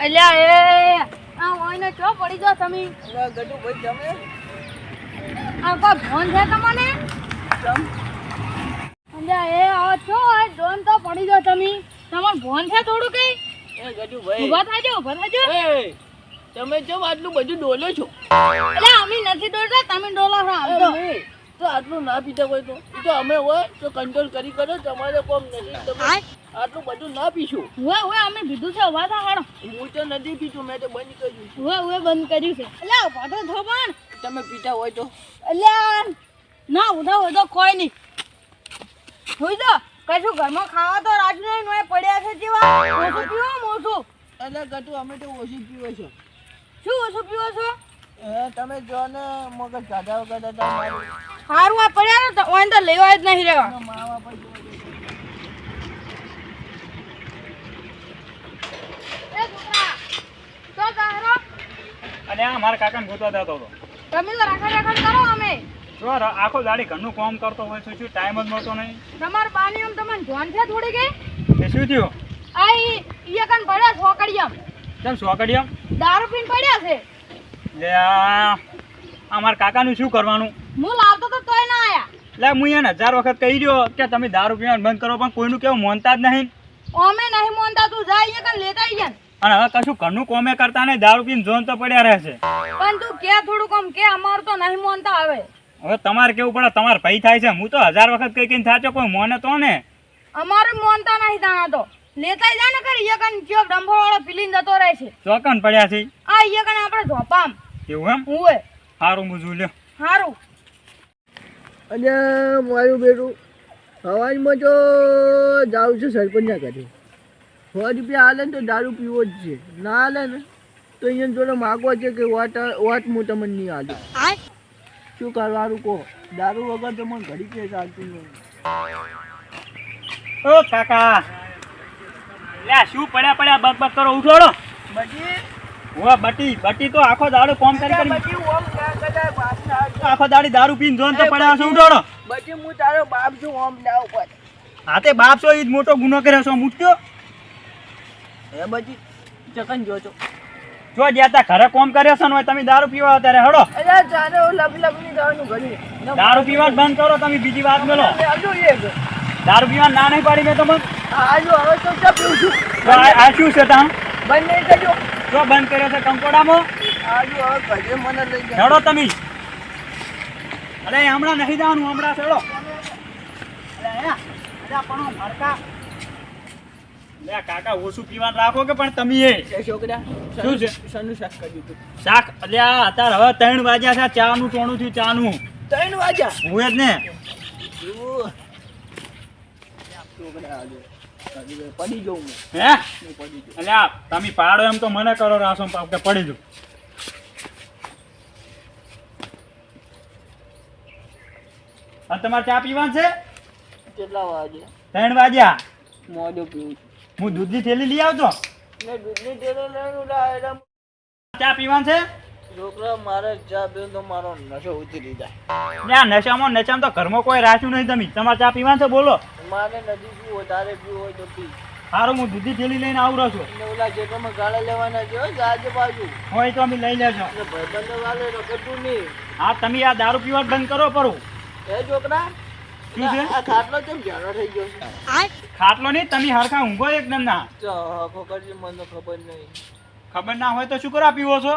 અલ્યા એ આ ઓઈને પડી જો તમે? ગડુ છે તમને? અલ્યા એ આ ચો આ ડોન તો પડી જો તમે? તમાર ફોન છે થોડું કઈ? ભાઈ. ઊભા થાજો ઊભા થાજો તમે જો આટલું બધું ડોલો છો. અલ્યા અમે નથી ડોલતા તમે ડોલો છો તો આટલું ના પીતા હોય તો. તો અમે હોય તો કંટ્રોલ કરી કરો તમારે કોમ નથી. તમે આટલું બધું ના પીશું. હોય હોય અમે પીધું છે હવા તો હાડો હું તો નથી પીતું મેં તો બંધ કર્યું હોય હવે બંધ કર્યું છે. એટલે ઊભા થો પણ. તમે પીતા હોય તો. એટલે ના ઉધા હોય તો કોઈ નહીં. હોય તો કશું ઘરમાં ખાવા તો રાજનો નહીં નોય પડ્યા છે જેવા. ઓછું પીવો મોટું એટલે ગટુ અમે તો ઓછું પીવો છો. શું ઓછું પીવો છો? એ તમે જો ને મગજ કાઢા વગર હતા સારું આ પડ્યા ને તો ઓન તો લેવા જ નહીં રહેવા. અને આ મારા કાકાને ગોતવા જતો હતો. તમે તો રાખા રાખા કરો અમે. જો આખો દાડી ઘરનું કામ કરતો હોય શું ટાઈમ જ મળતો નહીં? તમાર બાની આમ તમને જોન છે થોડી ગઈ? એ શું થયું? આ ઈ કન પડ્યા છોકડીયમ કેમ સોકડિયા દારૂ પીન પડ્યા છે? લે આ આ મારા કાકાનું શું કરવાનું? હું લાવતો તો તોય ના આયા. લે હું એને હજાર વખત કહી રહ્યો કે તમે દારૂ પીવાનું બંધ કરો પણ કોઈનું કેવું મોનતા જ નહીં. અમે નહીં મોનતા તું જા અહીંયા કન લેતા જા અને હવે કશું ઘરનું કોમે કરતા નહીં દારૂ પીને જોન તો પડ્યા રહે છે પણ તું કે થોડું કમ કે અમાર તો નહીં મોનતા હવે. હવે તમારે કેવું પડે? તમારે ભય થાય છે. હું તો હજાર વખત કઈ કઈને થાચો કોઈ મોને તો ને. અમારે મોનતા નહીં તાણા તો. લેતા જા ને કરી ઈ કયો ડંભો વાળો પીલીન જતો રહે છે. ચોકન પડ્યા છે. આ ઈ કન આપણે ઝોપામ. એવું એમ? હુએ સારું મુજુ લ્યો હારું. અને મારું બેટું હવાજમાં તો જાઉં છું સરપંચના ઘરે. સો રૂપિયા હાલે ને તો દારૂ પીવો જ છે. ના હાલે ને તો અહીંયા જોડે માગવા છે કે વાત વાત હું તમને નહીં હાલું શું કરવાનું કહો? દારૂ વગર તો મને ઘડી કે ચાલતું નહીં ઓ કાકા. લે શું પડ્યા પડ્યા બક બક કરો? ઉઠોડો બધી હોવા બટી બટી તો આખો દાડો કોમ કરી કરી બધી આખો દાડી દારૂ પીને જોન તો પડ્યા છે ઉડોડો. બટી હું તારો બાપ છું ઓમ ના ઉપર. હા તે બાપ છો ઈ મોટો ગુનો કર્યો છો મૂક્યો એ બટી ચકન જોજો જો જ્યાં ઘરે કોમ કર્યો છે ને હોય તમે દારૂ પીવા અત્યારે હડો. દારૂ પીવા બંધ કરો તમે બીજી વાત મેલો દારૂ પીવા ના નહીં પાડી મેં તો આ આ શું છે તા? બંધ નહીં કરજો જો બંધ કર્યો છે કંકોડામાં? હેડો તમે. અરે હમણાં નહીં જવાનું હમણાં ચડો કાકા ઓછું પીવાનું રાખો કે પણ તમે એ? છોકરા શું છે? શનું શાક કર્યું શાક અલ્યા અત્યારે હવે ત્રણ વાગ્યા છે ચા નું ટોણું થયું ચા નું ત્રણ વાગ્યા? હું જ ને. છોકરા પડી જાઉં હે? પડી જાઉં એટલે તમે પાડો એમ તો મને કરો રાસો કે પડી જુ આ તમારે ચા પીવાનું છે? કેટલા વાગે? ત્રણ વાગ્યા. મોઢું પીવું હું દૂધની થેલી લઈ આવતો? મેં ને દૂધની થેલી લેવાનું લાવ્યા ચા પીવાનું છે? છોકરા મારે ચા પીવું તો મારો નશો ઉતરી જાય. ના નશામાં નશામાં તો ઘરમાં કોઈ રાખ્યું નહીં તમે. તમારે ચા પીવાનું છે? બોલો. મારે નદી પીવું હોય તારે પીવું હોય તો પી સારું હું દૂધી થેલી લઈને આવડો છું. ને ઓલા ખેતરમાં ગાળા લેવાના છે હો, જાજે બાજુ. હોય તો અમે લઈ લેજો. એટલે ભાઈબંધો વાલે તો કટું નહીં. હા તમે આ દારૂ પીવા બંધ કરો પરું. એ છોકરા શું છે? આ ખાટલો કેમ થઈ ગયો છે? ખાટલો નહીં તમે હરખા ઊંઘો એકદમ ના. ચો ખોકરજી મને ખબર નહીં. ખબર ના હોય તો શું કરવા પીવો છો?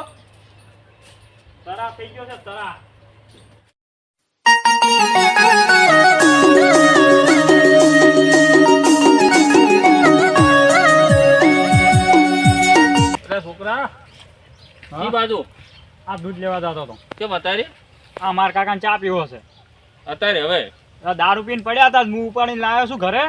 તરા થઈ ગયો છે તરા બાજુ? આ દૂધ લેવા જતો હતો. કેમ અત્યારે? આ મારા કાકાને ચા પીવો છે. અત્યારે હવે? દારૂ પીને પડ્યા હતા હું ઉપાડીને લાવ્યો છું ઘરે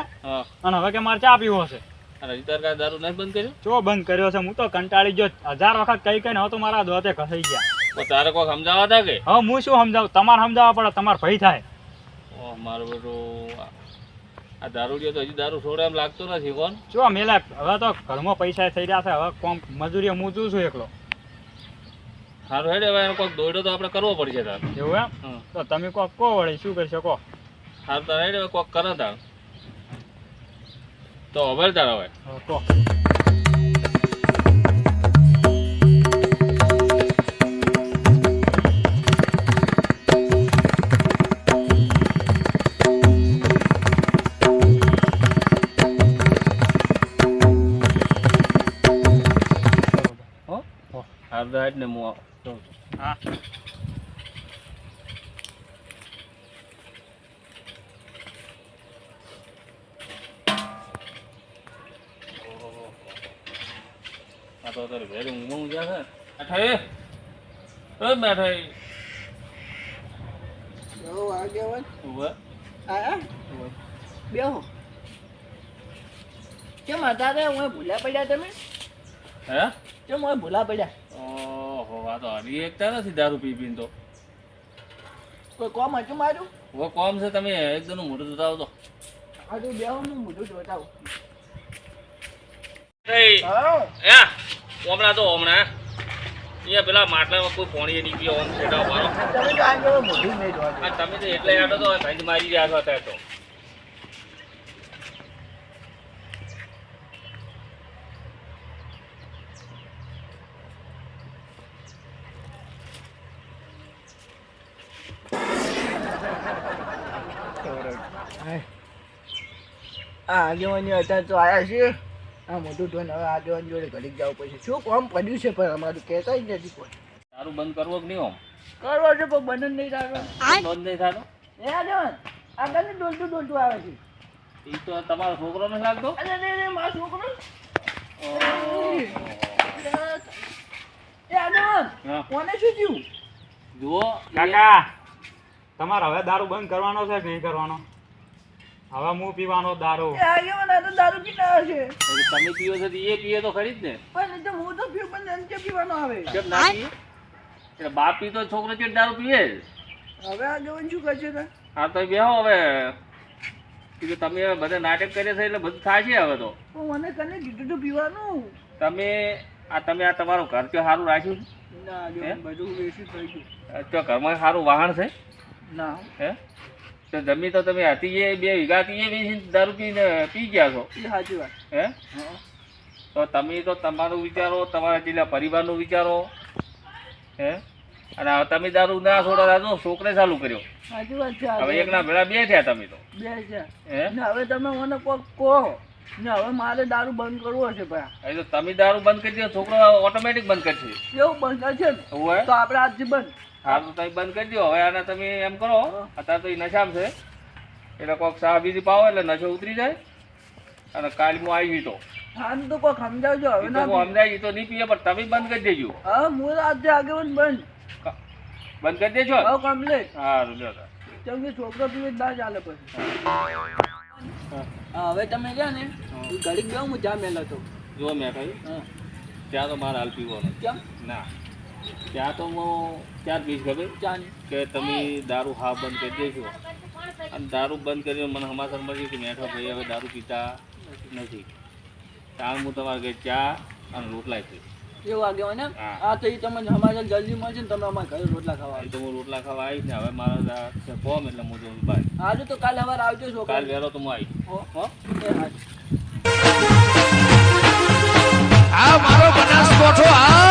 અને હવે કે મારે ચા પીવો છે. અને દારૂ નહીં બંધ કર્યું? ચો બંધ કર્યો છે હું તો કંટાળી ગયો. હજાર વખત કઈ કઈ હવે તો મારા દોતે ઘસાઈ ગયા. તારે કોઈ સમજાવવા હતા કે? હવે હું શું સમજાવું? તમારે સમજાવવા પડે તમારે ભય થાય. ઓ મારો બેટો આ- આ દારૂ તો હજી દારૂ છોડે એમ લાગતો નથી કોણ? ચો મેલા હવે તો ઘરમાં પૈસા થઈ રહ્યા છે હવે કોમ મજૂરી મૂજું છું એકલો. સારું હેડે હવે કોઈક દોડ્યો તો આપણે કરવો પડશે તાર. એવું એમ? તો તમે કોક કહો વળી શું કરી શકો સારું તાર હેડે હવે કોક કરો તાર. તો હવે તાર હવે. કહો. I've ને no more. આ તો ઘરે ઊંઘમાં ઊંઘ્યા છે. એ ઊભા આયા ઊભા. બેહો કેમ હતા રે હું ભૂલા પડ્યા તમે? હે? કેમ હું ભૂલા પડ્યા? આ હરી. એકતા નથી દારૂ પી પીને તો. કોઈ કોમ હતું મારું? વો કોમ છે તમે એકદમ મોઢું જોતા આવતો આ તો બેહો હું મોઢું જોતા આવું. હા. હમણાં તો હમણાં અહીંયા પેલા માટલામાં કોઈ પોણી નહીં પીવો છેડા મારો તમે તો મોઢું નહીં તમે તો એટલે આટો તો ભાઈ મારી રહ્યા છો અત્યારે તો આ આગેવાની અત્યારે તો આયા છે. આ મોઢું ધોઈને હવે આગેવાન જોડે ઘડીક જવું પડશે. શું કોમ પડ્યું છે પણ અમારું કહેતા જ નથી કોઈ. દારૂ બંધ કરવો કે નહીં આમ કરવો છે પણ બંધ નહીં બંધ નહીં થતો? એ આગેવાન આગળની ડોલતું ડોલતું આવે છે. એ તો તમારો છોકરો નથી લાગતો? અરે રે રે મારો છોકરો. એ આગેવાન કોને શું થયું? જુઓ કાકા તમારે હવે દારૂ બંધ કરવાનો છે કે નહીં કરવાનો? હવે હું પીવાનો દારૂ. એ આગેવાન આ તો દારૂ પીતા આવે છે. તમે પીવો છો એ પીએ તો ખરી જ ને. પણ તો હું તો પીવું પણ એમ કે પીવાનો આવે? કેમ ના પીએ? એટલે બાપ પીતો છોકરો કે દારૂ પીવે હવે હવે આગેવાન શું કરશે તાર? હા તો બેહો હવે. કીધું તમે બધા નાટક કરે છે એટલે બધું થાય છે હવે તો. મને કને કીધું તું પીવાનું? તમે આ તમે આ તમારું ઘર તો સારું રાખ્યું ના બધું વેસી થઈ ગયું તો ઘરમાં સારું વાહન છે? ના. હે? તો જમી તો તમે હતી એ બે વીઘા હતી એ બી દારૂ પીને પી ગયા છો? સાચી વાત. હે? તો તમે તો તમારું વિચારો તમારા જિલ્લા પરિવારનું વિચારો હે? અને તમે દારૂ ના છોડો દાદુ છોકરે ચાલુ કર્યો. સાચી વાત છે હવે એકના ભેળા બે થયા તમે તો. બે ને હવે તમે મને કોક કહો. ને હવે મારે દારૂ બંધ કરવો છે ભાઈ. તો તમે દારૂ બંધ કરી દો છોકરો ઓટોમેટિક બંધ કરશે. કેવું બંધ કરશે ને? તો આપણે આજથી બંધ. હા તો તમે બંધ કરી દો. હવે આને તમે એમ કરો અત્યારે તો એ નશામાં છે. એટલે કોઈક સાહ બીજી પાવો એટલે નશો ઉતરી જાય. અને કાલ હું આવી તો. આમ તો કોક સમજાવજો હવે ના તો હું સમજાય તો નહીં પીએ પણ તમે બંધ કરી દેજો. હા હું આજે આગેવાન બંધ બંધ કરી દેજો હવે કમ્પ્લીટ સારું લ્યો કેમ કે છોકરો પીવે ના ચાલે પછી. હા. હવે તમે ગયા ને ઘડીક બે હું જા મેલો તો જો મેં કહ્યું હા. ત્યાં તો મારે હાલ પીવાનો કેમ? ના. ત્યાં તો હું ત્યાં જ કહીશ ખબર ચાની કે તમે દારૂ હા બંધ કરી દેજો. અને દારૂ બંધ કરીને મને સમાચાર મળ્યું કે મેઠો ભાઈ હવે દારૂ પીતા નથી. ત્યાં હું તમારે ઘરે ચા અને રોટલા ખાઈશ. એવું વાગે ને? હા. તો એ તમને સમાચાર જલ્દી ને તમે અમારે ઘરે રોટલા ખાવા તો હું રોટલા ખાવા આવીશ હવે મારા ફોર્મ એટલે હું જઉં બહાર. હાજુ તો કાલ સવારે આવજો છો કાલ વહેલો તો હું આવીશ. હો હા. મારો બનાસકોઠો આ